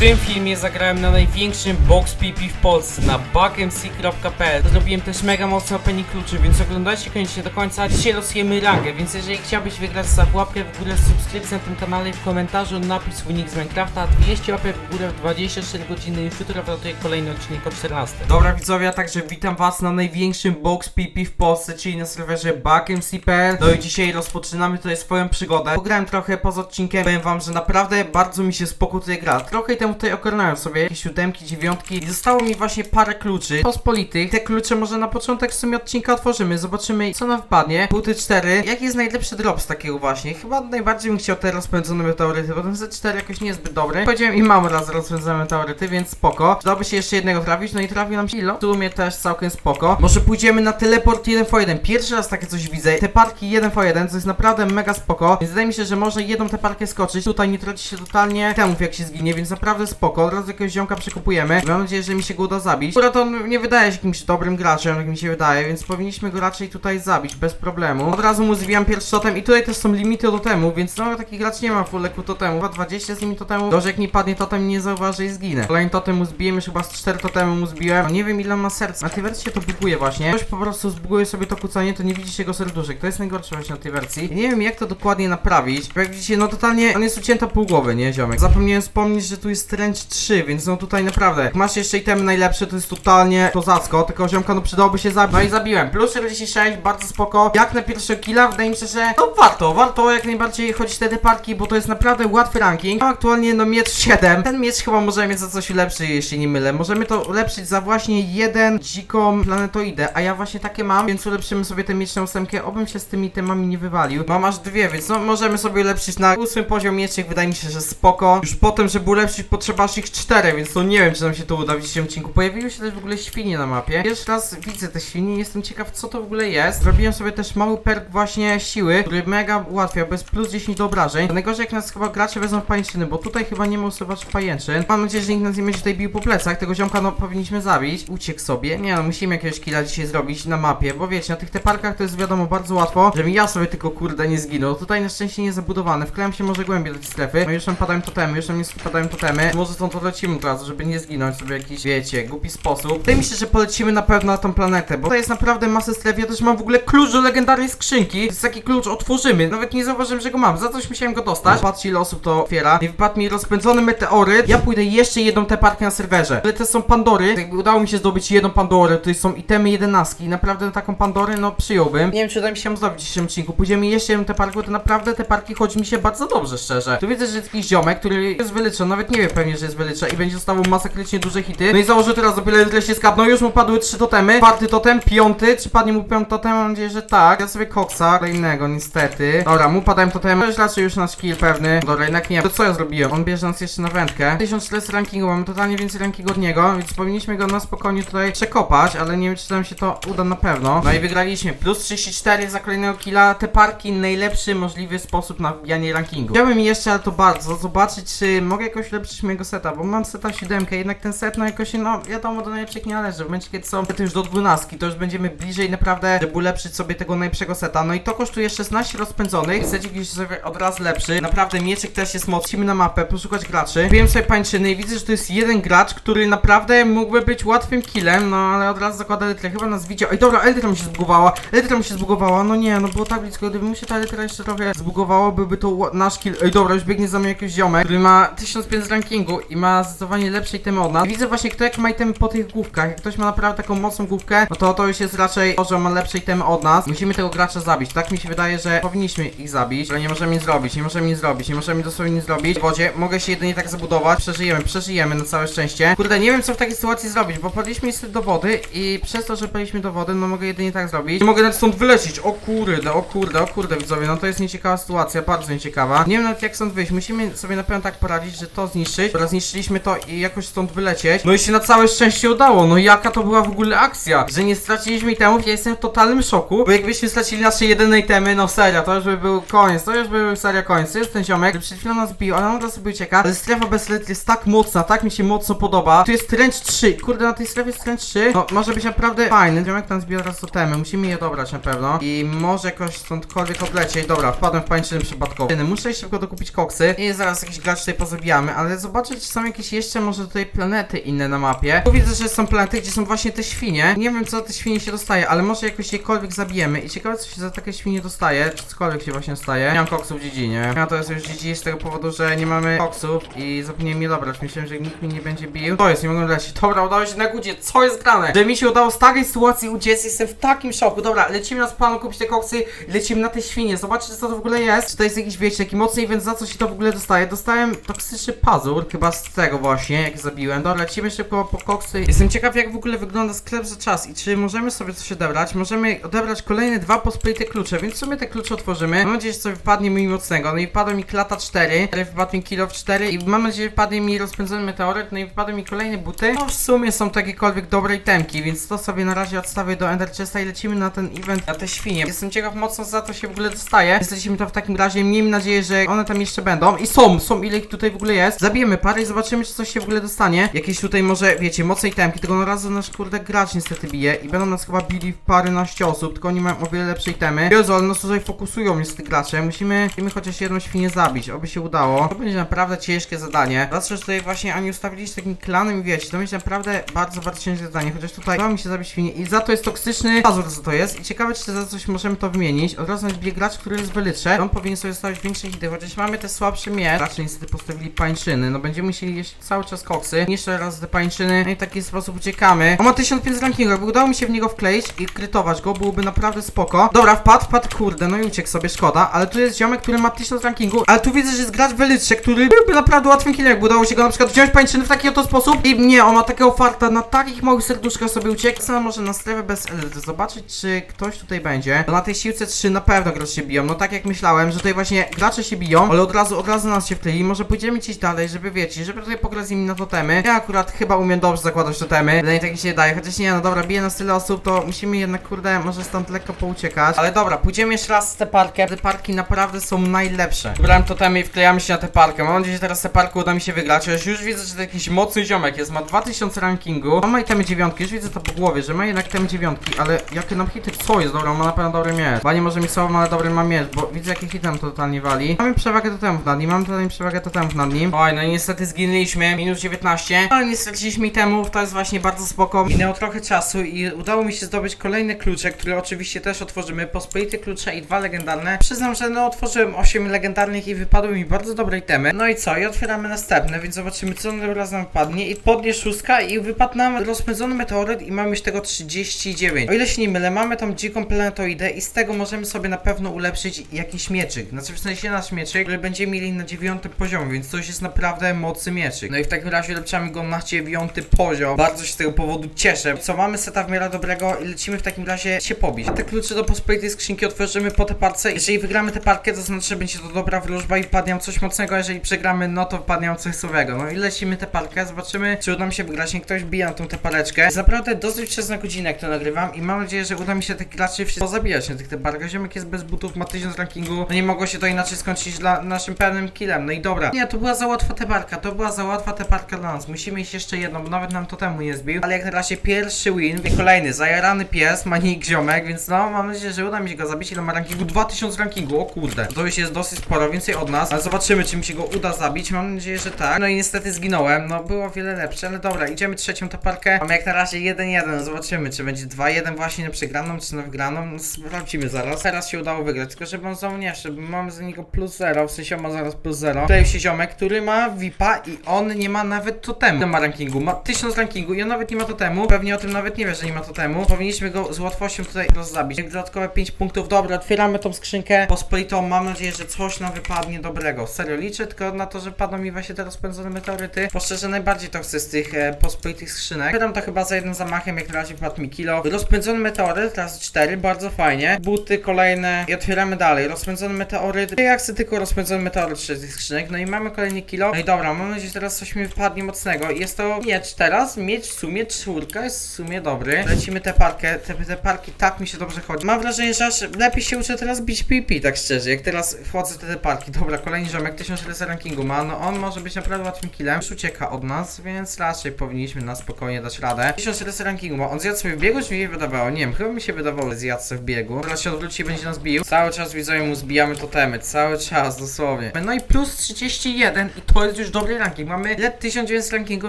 tym filmie zagrałem na największym box PP w Polsce, na buckmc.pl Zrobiłem też mega mocno opening kluczy, więc oglądajcie koniecznie do końca. Dzisiaj losujemy rangę, więc jeżeli chciałbyś wygrać, zostaw łapkę w górę, subskrypcję na tym kanale i w komentarzu napisz swój nick z Minecrafta. 200 łapek w górę w 24 godziny, już jutro wlatuje kolejny odcinek o 14. Dobra widzowie, a także witam was na największym box PP w Polsce, czyli na serwerze buckmc.pl No i dzisiaj rozpoczynamy tutaj swoją przygodę. Pograłem trochę poza odcinkiem, powiem wam, że naprawdę bardzo mi się spoko tutaj gra. Trochę temu tutaj ogarnąłem sobie jakieś siódemki, dziewiątki i zostało mi właśnie parę kluczy pospolitych. Te klucze może na początek w sumie odcinka otworzymy, zobaczymy co nam wpadnie. Buty 4. Jaki jest najlepszy drop z takiego właśnie? Chyba najbardziej bym chciał te rozpędzone meteoryty, bo ten Z4 jakoś nie jest zbyt dobry. Powiedziałem i mam raz rozpędzone meteoryty, więc spoko. Przydałoby się jeszcze jednego trafić, no i trafił nam się ilo. W sumie też całkiem spoko. Może pójdziemy na teleport 1v1. Pierwszy raz takie coś widzę. Te parki 1v1, co jest naprawdę mega spoko. Więc wydaje mi się, że może jedną tę parkę skoczyć. Tutaj nie traci się totalnie temów jak się zginie, więc naprawdę spoko. Od razu jakiegoś ziomka przekupujemy. Mam nadzieję, że mi się go uda zabić. Akurat on nie wydaje się jakimś dobrym graczem, jak mi się wydaje, więc powinniśmy go raczej tutaj zabić bez problemu. Od razu mu zwijam pierwszy totem i tutaj też są limity do temu, więc no taki gracz nie ma full leku totemu. Chyba 20 z nimi totemu. Dobrze, jak mi padnie totem, nie zauważę i zginę. Kolejny totem mu zbiłem, już chyba z 4 totemy mu zbiłem. No, nie wiem ile ma serc. Na tej wersji się to buguje właśnie. Ktoś po prostu zbuguje sobie to kucanie, to nie widzicie jego serduszek. To jest najgorsze właśnie na tej wersji. I nie wiem jak to dokładnie naprawić. Bo jak widzicie, no totalnie on jest ucięta pół głowy, nie ziomek. Zapomniałem wspomnieć, że tu jest stręcz 3, więc no tutaj naprawdę. Jak masz jeszcze itemy najlepsze, to jest totalnie kozacko. Tylko ziomka no przydałoby się zabić. No i zabiłem. Plus 46, bardzo spoko. Jak na pierwszego killa, wydaje mi się, że no warto, warto jak najbardziej chodzić te parki, bo to jest naprawdę łatwy ranking. Mam aktualnie no miecz 7. Ten miecz chyba możemy mieć za coś lepszy, jeśli nie mylę. Możemy to ulepszyć za właśnie jeden dziką planetoidę, a ja właśnie takie mam, więc ulepszymy sobie tę mieczną ósemkę. Obym się z tymi temami nie wywalił. Mam aż dwie, więc no możemy sobie ulepszyć na ósmy poziom mieczyk, wydaje mi się, że spoko. Już potem, żeby ulepszyć potrzeba aż ich cztery, więc to nie wiem, czy nam się to uda w dzisiejszym odcinku. Pojawiły się też w ogóle świnie na mapie. Pierwszy raz widzę te świnie, jestem ciekaw, co to w ogóle jest. Zrobiłem sobie też mały perk właśnie siły, który mega ułatwia, bez plus 10 do obrażeń. Najgorzej jak nas chyba gracze wezmą w pajęczyny, bo tutaj chyba nie ma usuwać pajęczyn. Mam nadzieję, że nikt nas nie będzie tutaj bił po plecach. Tego ziomka no powinniśmy zabić. Uciekł sobie. Nie no, musimy jakiegoś killa dzisiaj zrobić na mapie, bo wiecie, na tych te parkach to jest wiadomo bardzo łatwo, żebym ja sobie tylko kurde nie zginął. Tutaj na szczęście nie zabudowane. Wklejam się może głębiej do tej strefy. No już tam padają totemy, już tam nie padają totemy. Może stąd odlecimy od razu, żeby nie zginąć sobie jakiś, wiecie, głupi sposób. Wydaje mi się, że polecimy na pewno na tą planetę, bo to jest naprawdę masę stref. Ja też mam w ogóle klucz do legendarnej skrzynki. Jest taki klucz, otworzymy. Nawet nie zauważyłem, że go mam. Za coś musiałem go dostać. Patrzcie ile osób to otwiera. Nie wypadł mi rozpędzony meteoryt. Ja pójdę jeszcze jedną tę parkę na serwerze. Ale to są Pandory. Jakby udało mi się zdobyć jedną Pandorę. Tutaj są itemy jedenastki. Naprawdę na taką Pandorę, no przyjąłbym. Nie wiem, czy uda mi się ją zdobyć w dzisiejszym odcinku. Pójdziemy jeszcze jedną tę parkę, bo to naprawdę te parki chodzi mi się bardzo dobrze, szczerze. Tu widzę, że jest jakiś ziomek, który jest wyleczony. Nawet nie wie pewnie, że jest wyleczony i będzie dostawał masakrycznie duże hity. No i założę teraz dopiero tyle się skapnął. Już mu padły trzy totemy. Czwarty totem, piąty. Czy padnie mu piąty totem? Mam nadzieję, że tak. Ja sobie koksa. Kolejnego, niestety. Dobra, mu padałem totem. To jest raczej już nasz kill pewny. Dobra, jednak nie. To co ja zrobiłem? On bierze nas jeszcze na wędkę. 1400 rankingu, mamy totalnie więcej rankingu od niego, więc powinniśmy go na spokojnie tutaj przekopać, ale nie wiem, czy nam się to uda na pewno. No i wygraliśmy. Plus 34 za kolejnego killa. Te parki najlepszy możliwy sposób na wbijanie rankingu. Chciałbym jeszcze, ale to bardzo, zobaczyć, czy mogę jakoś mojego seta, bo mam seta 7, jednak ten set, no jakoś, no wiadomo, do najlepszych nie należy. W momencie, kiedy są sety już do 12, to już będziemy bliżej naprawdę, żeby ulepszyć sobie tego najlepszego seta. No i to kosztuje 16 rozpędzonych. Chcecie gdzieś sobie od razu lepszy. Naprawdę mieczyk też jest mocny. Na mapę, poszukać graczy. Wiem sobie pańczyny i widzę, że to jest jeden gracz, który naprawdę mógłby być łatwym killem, no ale od razu zakłada litrę. Chyba nas widział. Ej, dobra, Elytra mi się zbugowała. Elytra mi się zbugowała. No nie, no było tak blisko. Gdyby mu się ta Elytra jeszcze trochę zbugowało, byłby to nasz kill. Ej, dobra, już biegnie za mną jakiś ziomek, który ma 1500 rankingu i ma zdecydowanie lepsze itemy od nas. Widzę właśnie, kto jak ma itemy po tych główkach. Jak ktoś ma naprawdę taką mocną główkę, no to to już jest raczej to, że ma lepsze itemy od nas. Musimy tego gracza zabić. Tak mi się wydaje, że powinniśmy ich zabić, ale nie możemy nic zrobić, nie możemy nic zrobić, nie możemy dosłownie nic zrobić. W wodzie mogę się jedynie tak zabudować. Przeżyjemy, przeżyjemy na całe szczęście. Kurde, nie wiem co w takiej sytuacji zrobić, bo padliśmy niestety do wody i przez to, że padliśmy do wody, no mogę jedynie tak zrobić. Nie mogę nawet stąd wylecieć. O kurde, o kurde, o kurde widzowie, no to jest nieciekawa sytuacja, bardzo nieciekawa. Nie wiem nawet jak stąd wyjść. Musimy sobie na pewno tak poradzić, że to zniszczyć. Dobra, zniszczyliśmy to i jakoś stąd wylecieć. No i się na całe szczęście udało. No jaka to była w ogóle akcja, że nie straciliśmy itemów. Ja jestem w totalnym szoku, bo jakbyśmy stracili nasze jedyne itemy, no serio, to już by był koniec, to już by był serio koniec. To jest ten ziomek, który przed chwilą nas bił, ale on teraz sobie ucieka. Ale strefa bez lit jest tak mocna, tak mi się mocno podoba. Tu jest tręcz 3. Kurde, na tej strefie jest tręcz 3. No, może być naprawdę fajny. Ziomek tam zbiera teraz totemy. Musimy je dobrać na pewno. I może jakoś stądkolwiek odlecieć. Dobra, wpadłem w pańczyny przypadkowo. Muszę szybko dokupić koksy. I zaraz jakiś gracz tutaj pozabijamy, ale zobaczmy zobaczyć, czy są jakieś jeszcze może tutaj planety inne na mapie. Tu widzę, że są planety, gdzie są właśnie te świnie. Nie wiem, co te świnie się dostaje, ale może jakoś jekolwiek zabijemy. I ciekawe, co się za takie świnie dostaje, czy cokolwiek się właśnie staje. Nie mam koksów w dziedzinie. Ja to jest już GG z tego powodu, że nie mamy koksów i zapomniałem je dobrać. Myślałem, że nikt mnie nie będzie bił. To jest, nie mogę lecieć. Dobra, udało się na gudzie. Co jest grane? Że mi się udało z takiej sytuacji uciec, jestem w takim szoku. Dobra, lecimy na spanu kupić te koksy, lecimy na te świnie. Zobaczcie, co to w ogóle jest. Czy to jest jakiś, wiecie, taki mocny event, za co się to w ogóle dostaje. Dostałem toksyczny pazur, chyba z tego właśnie, jak zabiłem. Dobra, lecimy szybko po koksy. Jestem ciekaw, jak w ogóle wygląda sklep za czas i czy możemy sobie coś odebrać. Możemy odebrać kolejne dwa pospolite klucze, więc w sumie te klucze otworzymy. Mam nadzieję, że coś wypadnie mi mocnego. No i wpadło mi klata 4, ale wypadł mi kilo 4 i mam nadzieję, że wypadnie mi rozpędzony meteoryt, no i wypadły mi kolejne buty. No w sumie są to jakiekolwiek dobre itemki, więc to sobie na razie odstawię do Ender Chesta i lecimy na ten event, na te świnie. Jestem ciekaw mocno za to się w ogóle dostaje. Lecimy to w takim razie, miejmy nadzieję, że one tam jeszcze będą. I są, są ile ich tutaj w ogóle jest. Zabijemy parę i zobaczymy, czy coś się w ogóle dostanie. Jakieś tutaj może, wiecie, mocne itemki, tylko na razu nasz kurde gracz niestety bije i będą nas chyba bili w paręnaście osób, tylko oni mają o wiele lepsze itemy. Jezu, ale nas tutaj fokusują niestety gracze. Musimy, musimy chociaż jedną świnię zabić, oby się udało. To będzie naprawdę ciężkie zadanie. Zawsze, tutaj właśnie oni ustawili się takim klanem i wiecie, to będzie naprawdę bardzo, bardzo ciężkie zadanie, chociaż tutaj udało mi się zabić świnię i za to jest toksyczny pazur, co to jest i ciekawe, czy za coś możemy to wymienić. Od razu nasz gracz, który jest w elytrze, on powinien sobie stawić większe hity, chociaż mamy te słabsze miecz. Raczej niestety postawili pańczyny, no będziemy musieli jeść cały czas koksy. Jeszcze raz te pańczyny, no i w taki sposób uciekamy. On ma 1500 rankingu, jakby udało mi się w niego wkleić i krytować go, byłoby naprawdę spoko. Dobra, wpadł, wpadł, kurde, no i uciekł sobie, szkoda, ale tu jest ziomek, który ma 1000 rankingu, ale tu widzę, że jest gracz w elytrze, który byłby naprawdę łatwym killem, jakby udało się go na przykład wziąć pańczyny w taki oto sposób i nie, on ma takiego farta, na takich małych serduszkach sobie uciekł. Sam może na strefę bez elytry zobaczyć, czy ktoś tutaj będzie. No na tej siłce 3 na pewno gracze się biją, no tak jak myślałem, że tutaj właśnie gracze się biją, ale od razu, od razu nas się wkleili, może pójdziemy gdzieś dalej, żeby wiecie, żeby tutaj pograć z nimi na totemy. Ja akurat chyba umiem dobrze zakładać totemy, wydaje tak mi się daje, chociaż nie, no dobra, bije nas tyle osób, to musimy jednak, kurde, może stąd lekko pouciekać. Ale dobra, pójdziemy jeszcze raz z tę parkę, te parki naprawdę są najlepsze. Wybrałem totemy i wklejamy się na tę parkę, mam nadzieję, że teraz tę parkę uda mi się wygrać, chociaż już widzę, że to jakiś mocny ziomek jest, ma 2000 rankingu, ma itemy dziewiątki, już widzę to po głowie, że ma jednak itemy dziewiątki, ale jakie nam hity, co jest, dobra, on ma na pewno dobry miecz, chyba nie może miksował, ale dobry ma miecz, bo widzę jakie hitem to totalnie wali. Mamy przewagę totemów nad nim, mamy tutaj przewagę totemów nad nim. Oj, no i niestety zginęliśmy, minus 19, ale nie straciliśmy itemów, to jest właśnie bardzo spoko. Minęło trochę czasu i udało mi się zdobyć kolejne klucze, które oczywiście też otworzymy, pospolite klucze i dwa legendarne. Przyznam, że no otworzyłem 8 legendarnych i wypadły mi bardzo dobre itemy. No i co, i otwieramy następne, więc zobaczymy co tym razem padnie i podnie szóstka i wypadł nam rozpędzony meteoryt i mamy już tego 39. O ile się nie mylę, mamy tam dziką planetoidę i z tego możemy sobie na pewno ulepszyć jakiś mieczyk. Znaczy w sensie nasz mieczyk, który będziemy mieli na dziewiątym poziomie, więc to już jest naprawdę mocny mieczyk. No i w takim razie ulepszamy go na dziewiąty poziom. Bardzo się z tego powodu cieszę. Co mamy seta w miarę dobrego i lecimy w takim razie się pobić. Te klucze do pospolitej skrzynki otworzymy po te parce. Jeżeli wygramy tę parkę, to znaczy, że będzie to dobra wróżba i padnie coś mocnego. Jeżeli przegramy, no to padnie coś słabego. No i lecimy tę parkę, zobaczymy, czy uda mi się wygrać. Niech ktoś bije na tą tę pareczkę. Jest naprawdę dosyć wczesna godzina, jak to nagrywam i mam nadzieję, że uda mi się tych graczy wszystkich pozabijać na tych tę parkę. Ziomek jest bez butów, ma 1000 rankingu. No nie mogło się to inaczej skończyć dla naszym pełnym killem. No i dobra. Nie, to była za łatwa tę to była za łatwa parka dla nas. Musimy iść jeszcze jedną, bo nawet nam to temu nie zbił. Ale jak na razie pierwszy win i kolejny, zajarany pies, ma nick ziomek, więc no mam nadzieję, że uda mi się go zabić. Ile ma rankingu? 2000 rankingu, o kurde. To już jest dosyć sporo, więcej od nas. Ale zobaczymy, czy mi się go uda zabić. Mam nadzieję, że tak. No i niestety zginąłem. No było wiele lepsze, ale dobra, idziemy trzecią tę parkę. Mamy jak na razie 1-1. Zobaczymy, czy będzie 2-1 właśnie na przegraną, czy na wygraną. No, sprawdzimy zaraz. Teraz się udało wygrać, tylko żeby on znowu nie bo mamy za niego plus 0. W sensie ma zaraz plus 0. Tutaj się ziomek, który ma VIPa i on nie ma nawet totemu. Ile ma rankingu? Ma 1000 rankingu i on nawet nie ma totemu. Pewnie o tym nawet nie wie, że nie ma totemu. Powinniśmy go z łatwością tutaj rozzabić. Dodatkowe 5 punktów. Dobra, otwieramy tą skrzynkę pospolitą. Mam nadzieję, że coś nam wypadnie dobrego. Serio, liczę tylko na to, że padną mi właśnie te rozpędzone meteoryty. Po szczerze, najbardziej to chcę z tych e, pospolitych skrzynek. Otwieram to chyba za jednym zamachem, jak na razie wypadł mi kilo. Rozpędzony meteoryt, teraz 4, bardzo fajnie. Buty kolejne i otwieramy dalej. Rozpędzony meteoryt. Ja chcę tylko rozpędzony meteoryt z tych skrzynek. No i mamy kolejny kilo. No i dobra, mam nadzieję, że teraz coś mi wypadnie mocnego. Jest to miecz teraz. Miecz w sumie czwórka jest w sumie dobry. Lecimy tę parkę. Te, te parki tak mi się dobrze chodzi. Mam wrażenie, że aż lepiej się uczę teraz bić PP, tak szczerze. Jak teraz wchodzę w te, te parki. Dobra, kolejny ziomek 1400 rankingu ma. No on może być naprawdę łatwym killem. Już ucieka od nas, więc raczej powinniśmy na spokojnie dać radę. 1400 rankingu ma. On zjadł sobie w biegu, czy mi się wydawało? Nie wiem, chyba mi się wydawało, że zjadł sobie w biegu. Teraz się odwróci i będzie nas bił. Cały czas widzowie mu zbijamy totemy. Cały czas, dosłownie. No i plus 31 i to jest już dobry ranking. Mamy let 1900 rankingu,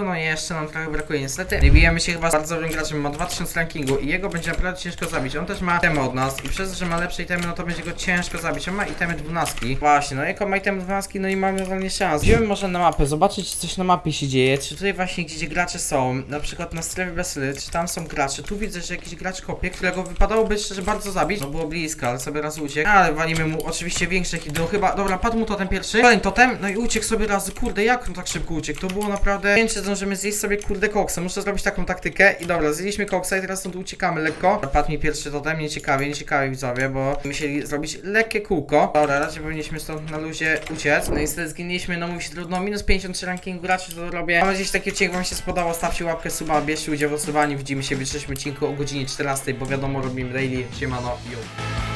no i jeszcze nam trochę brakuje niestety. Nie bijemy się chyba z bardzo dobrym graczem, ma 2000 rankingu i jego będzie naprawdę ciężko zabić. On też ma temy od nas i przez to, że ma lepsze itemy, no to będzie go ciężko zabić. On ma itemy 12. Właśnie, no jako ma itemy 12, no i mamy realnie szans. Idziemy może na mapę, zobaczyć czy coś na mapie się dzieje, czy tutaj właśnie gdzie gracze są, na przykład na strefie bezsily, czy tam są gracze. Tu widzę, że jakiś gracz kopie, którego wypadałoby szczerze bardzo zabić. No było blisko, ale sobie raz uciekł. Ale walimy mu oczywiście większe hity. No chyba, dobra, padł mu totem pierwszy. Kolejny totem, no i uciekł sobie raz. Kurde, jak on tak szybko uciekł? To było naprawdę... Czy zdążymy zjeść sobie kurde koksa. Muszę zrobić taką taktykę i dobra, zjedliśmy koksa i teraz stąd uciekamy lekko. Padł mi pierwszy totem, nie ciekawie, nie ciekawie widzowie, bo musieli zrobić lekkie kółko. Dobra, raczej powinniśmy stąd na luzie uciec. No i niestety zginęliśmy, no mówi się trudno, minus 53 ranking graczy to robię. Mam nadzieję, że taki odcinek wam się spodobał, stawcie łapkę suba, bierzcie udział w głosowaniu, widzimy się w jutrzejszym odcinku o godzinie 14, bo wiadomo, robimy daily, siemano, yo.